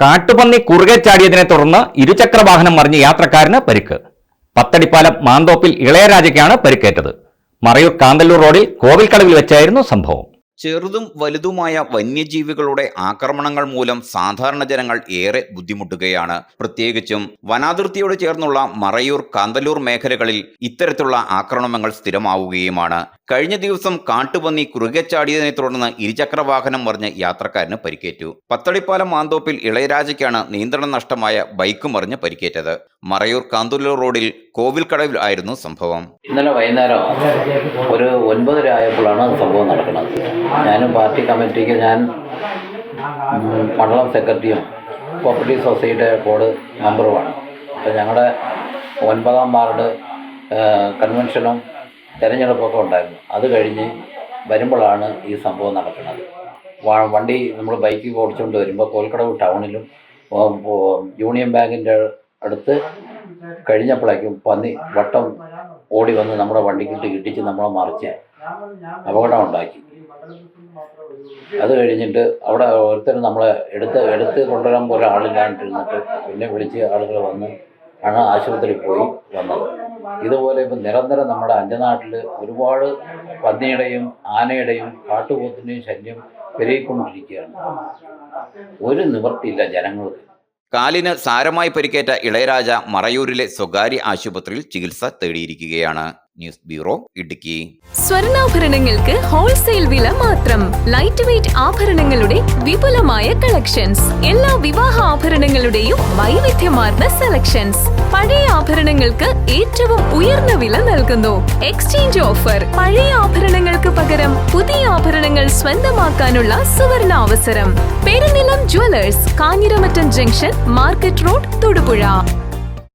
കാട്ടുപന്നി കുറുകെ ചാടിയതിനെ തുടർന്ന് ഇരുചക്ര വാഹനം മറിഞ്ഞ് യാത്രക്കാരന് പരിക്ക്. പത്തടിപ്പാലം മാന്തോപ്പിൽ ഇളയരാജയ്ക്കാണ് പരിക്കേറ്റത്. മറയൂർ കാന്തല്ലൂർ റോഡിൽ കോവിൽക്കടവിൽ വെച്ചായിരുന്നു സംഭവം. ചെറുതും വലുതുമായ വന്യജീവികളുടെ ആക്രമണങ്ങൾ മൂലം സാധാരണ ജനങ്ങൾ ഏറെ ബുദ്ധിമുട്ടുകയാണ്. പ്രത്യേകിച്ചും വനാതിർത്തിയോട് ചേർന്നുള്ള മറയൂർ കാന്തല്ലൂർ മേഖലകളിൽ ഇത്തരത്തിലുള്ള ആക്രമണങ്ങൾ സ്ഥിരമാവുകയുമാണ്. കഴിഞ്ഞ ദിവസം കാട്ടുപന്നി കുറുകെ ചാടിയതിനെ തുടർന്ന് ഇരുചക്ര വാഹനം മറിഞ്ഞ് യാത്രക്കാരന് പരിക്കേറ്റു. പത്തടിപ്പാലം മാന്തോപ്പിൽ ഇളയരാജയ്ക്കാണ് നിയന്ത്രണം നഷ്ടമായ ബൈക്ക് മറിഞ്ഞ് പരിക്കേറ്റത്. മറയൂർ കാന്തൂല്ലൂർ റോഡിൽ കോവിൽക്കടവിൽ ആയിരുന്നു സംഭവം. ഇന്നലെ വൈകുന്നേരം ഒരു ഒൻപതര ആയപ്പോഴാണ് സംഭവം നടക്കുന്നത്. ഞാനും പാർട്ടി കമ്മിറ്റിക്ക് ഞാൻ മണ്ഡലം സെക്രട്ടറിയും കോപ്പറേറ്റീവ് സൊസൈറ്റിയുടെ ബോർഡ് മെമ്പറുമാണ്. അപ്പോൾ ഞങ്ങളുടെ ഒൻപതാം വാർഡ് കൺവെൻഷനും തെരഞ്ഞെടുപ്പൊക്കെ ഉണ്ടായിരുന്നു. അത് കഴിഞ്ഞ് വരുമ്പോഴാണ് ഈ സംഭവം നടക്കുന്നത്. വണ്ടി നമ്മൾ ബൈക്ക് ഓടിച്ചുകൊണ്ട് വരുമ്പോൾ കോൽക്കടവ് ടൗണിലും യൂണിയൻ ബാങ്കിന്റെ അടുത്ത് കഴിഞ്ഞപ്പോഴേക്കും പന്നി വട്ടം ഓടി വന്ന് നമ്മുടെ വണ്ടിക്കിട്ട് ഇടിച്ച് നമ്മളെ മറിച്ച് അപകടം ഉണ്ടാക്കി. അത് കഴിഞ്ഞിട്ട് അവിടെ ഒരുത്തർ നമ്മളെ എടുത്ത് എടുത്ത് കൊണ്ടുവരാൻ പോലെ ആളില്ലാണ്ടിരുന്നിട്ട് പിന്നെ വിളിച്ച് ആളുകൾ വന്ന് ആണ് ആശുപത്രിയിൽ പോയി വന്നത്. ഇതുപോലെ ഇപ്പം നിരന്തരം നമ്മുടെ അഞ്ചനാട്ടിൽ ഒരുപാട് പന്നിയുടെയും ആനയുടെയും കാട്ടുപോത്തിന്റെയും ശല്യം പെരുകിക്കൊണ്ടിരിക്കുകയാണ്. ഒരു നിവൃത്തിയില്ല ജനങ്ങൾക്ക്. കാലിന് സാരമായി പരിക്കേറ്റ ഇളയരാജ മറയൂരിലെ സ്വകാര്യ ആശുപത്രിയിൽ ചികിത്സ തേടിയിരിക്കുകയാണ്. News bureau Idukki. സ്വർണാഭരണങ്ങൾക്ക് ഹോൾസെയിൽ വില മാത്രം. ലൈറ്റ് വെയിറ്റ് ആഭരണങ്ങളുടെ വിപുലമായ കളക്ഷൻസ് എല്ലാ വിവാഹ ആഭരണങ്ങളുടെയും വൈവിധ്യമാർന്ന സെലക്ഷൻസ് പഴയ ആഭരണങ്ങൾക്ക് ഏറ്റവും ഉയർന്ന വില നൽകുന്നു. എക്സ്ചേഞ്ച് ഓഫർ പഴയ ആഭരണങ്ങൾക്ക് പകരം പുതിയ ആഭരണങ്ങൾ സ്വന്തമാക്കാനുള്ള സുവർണ അവസരം. Perunilam jewellers Kanjiramattam junction market road Thodupuzha.